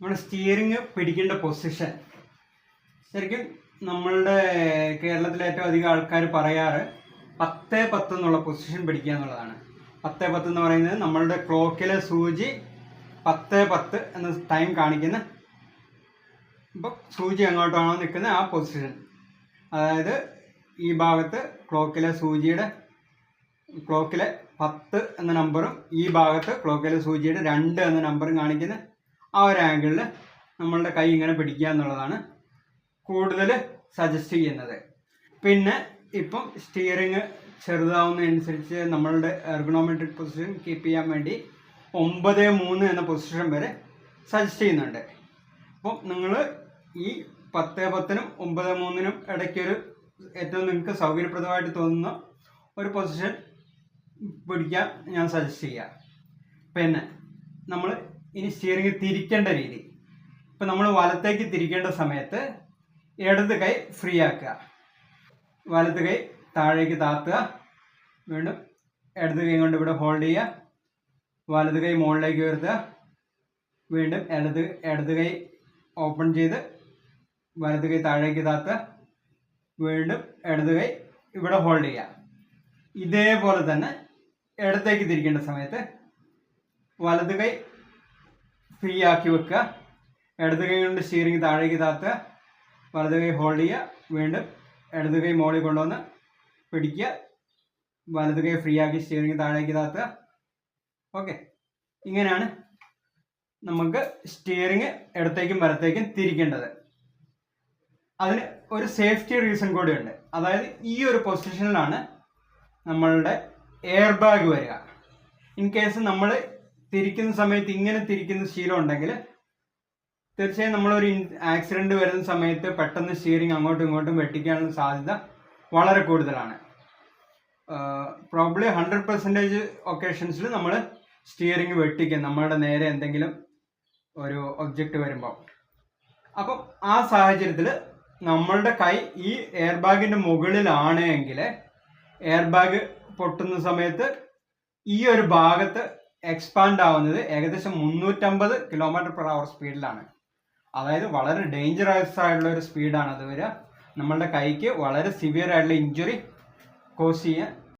നമ്മുടെ സ്റ്റിയറിങ് പിടിക്കേണ്ട പൊസിഷൻ ശരിക്കും നമ്മളുടെ കേരളത്തിലെ ഏറ്റവും അധികം ആൾക്കാർ പറയാറ് പത്ത് പത്ത് എന്നുള്ള പൊസിഷൻ പിടിക്കുക എന്നുള്ളതാണ്. പത്ത് പത്ത് എന്ന് പറയുന്നത് നമ്മളുടെ ക്ലോക്കിലെ സൂചി പത്ത് പത്ത് എന്ന ടൈം കാണിക്കുന്ന ഇപ്പം സൂചി എങ്ങോട്ടാണോ നിൽക്കുന്ന ആ പൊസിഷൻ അതായത് ഈ ഭാഗത്ത് ക്ലോക്കിലെ സൂചിയുടെ ക്ലോക്കിലെ പത്ത് എന്ന നമ്പറും ഈ ഭാഗത്ത് ക്ലോക്കിലെ സൂചിയുടെ രണ്ട് എന്ന നമ്പറും കാണിക്കുന്ന ആ ഒരു ആംഗിളിൽ നമ്മളുടെ കൈ ഇങ്ങനെ പിടിക്കുക എന്നുള്ളതാണ് കൂടുതൽ സജസ്റ്റ് ചെയ്യുന്നത്. പിന്നെ ഇപ്പം സ്റ്റിയറിങ് ചെറുതാവുന്നതനുസരിച്ച് നമ്മളുടെ എർഗണോമെട്രിക് പൊസിഷൻ കീപ്പ് ചെയ്യാൻ വേണ്ടി ഒമ്പത് മൂന്ന് എന്ന പൊസിഷൻ വരെ സജസ്റ്റ് ചെയ്യുന്നുണ്ട്. അപ്പം നിങ്ങൾ ഈ പത്ത് പത്തിനും ഒമ്പത് മൂന്നിനും ഇടയ്ക്കൊരു ഏറ്റവും നിങ്ങൾക്ക് സൗകര്യപ്രദമായിട്ട് തോന്നുന്ന ഒരു പൊസിഷൻ പിടിക്കാൻ ഞാൻ സജസ്റ്റ് ചെയ്യാം. പിന്നെ നമ്മൾ ഇനി സ്റ്റിയറിംഗ് തിരിക്കേണ്ട രീതി. ഇപ്പം നമ്മൾ വലത്തേക്ക് തിരിക്കേണ്ട സമയത്ത് ഇടത് കൈ ഫ്രീ ആക്കുക. വലത് കൈ താഴേക്ക് താത്തുക. വീണ്ടും ഇടത് കൈ കൊണ്ട് ഇവിടെ ഹോൾഡ് ചെയ്യുക. വലത് കൈ മുകളിലേക്ക് ഉയർത്തുക. വീണ്ടും ഇടത് ഇടത് കൈ ഓപ്പൺ ചെയ്ത് വലത് കൈ താഴേക്ക് താത്തുക. വീണ്ടും ഇടത് കൈ ഇവിടെ ഹോൾഡ് ചെയ്യുക. ഇതേപോലെ തന്നെ ഇടത്തേക്ക് തിരിക്കേണ്ട സമയത്ത് വലത് കൈ ഫ്രീ ആക്കി വെക്കുക. ഇടത് കൈ കൊണ്ട് സ്റ്റിയറിംഗ് താഴേക്ക് താത്തുക. വലത് കൈ ഹോൾഡ് ചെയ്യുക. വീണ്ടും ഇടത് കൈ മോളിൽ കൊണ്ടുവന്ന് പിടിക്കുക. വലത് കൈ ഫ്രീ ആക്കി സ്റ്റിയറിംഗ് താഴേക്ക് താത്തുക. ഓക്കെ. ഇങ്ങനെയാണ് നമുക്ക് സ്റ്റിയറിംഗ് ഇടത്തേക്കും വലത്തേക്കും തിരിക്കേണ്ടത്. അതിന് ഒരു സേഫ്റ്റി റീസൺ കൂടിയുണ്ട് അതായത് ഈ ഒരു പൊസിഷനിലാണ് നമ്മളുടെ എയർ ബാഗ് വരിക. ഇൻ കേസ് നമ്മൾ തിരിക്കുന്ന സമയത്ത് ഇങ്ങനെ തിരിക്കുന്ന ശീലം ഉണ്ടെങ്കിൽ തീർച്ചയായും നമ്മളൊരു ആക്സിഡന്റ് വരുന്ന സമയത്ത് പെട്ടെന്ന് സ്റ്റിയറിംഗ് അങ്ങോട്ടും ഇങ്ങോട്ടും വെട്ടിക്കാനുള്ള സാധ്യത വളരെ കൂടുതലാണ്. പ്രോബ്ലി ഹൺഡ്രഡ് പെർസെന്റേജ് ഒക്കേഷൻസിൽ നമ്മൾ സ്റ്റിയറിംഗ് വെട്ടിക്കും. നമ്മളുടെ നേരെ എന്തെങ്കിലും ഒരു ഒബ്ജക്റ്റ് വരുമ്പോൾ അപ്പം ആ സാഹചര്യത്തിൽ നമ്മളുടെ കൈ ഈ എയർ ബാഗിന്റെ മുകളിലാണ് എങ്കിൽ എയർ ബാഗ് പൊട്ടുന്ന സമയത്ത് ഈ ഒരു ഭാഗത്ത് എക്സ്പാൻഡ് ആവുന്നത് ഏകദേശം മുന്നൂറ്റമ്പത് കിലോമീറ്റർ പെർ അവർ സ്പീഡിലാണ് അതായത് വളരെ ഡേഞ്ചറസ് ആയിട്ടുള്ള ഒരു സ്പീഡാണ് അത് വരിക. നമ്മളുടെ കൈക്ക് വളരെ സിവിയർ ആയിട്ടുള്ള ഇഞ്ചുറി കോസ് ചെയ്യാൻ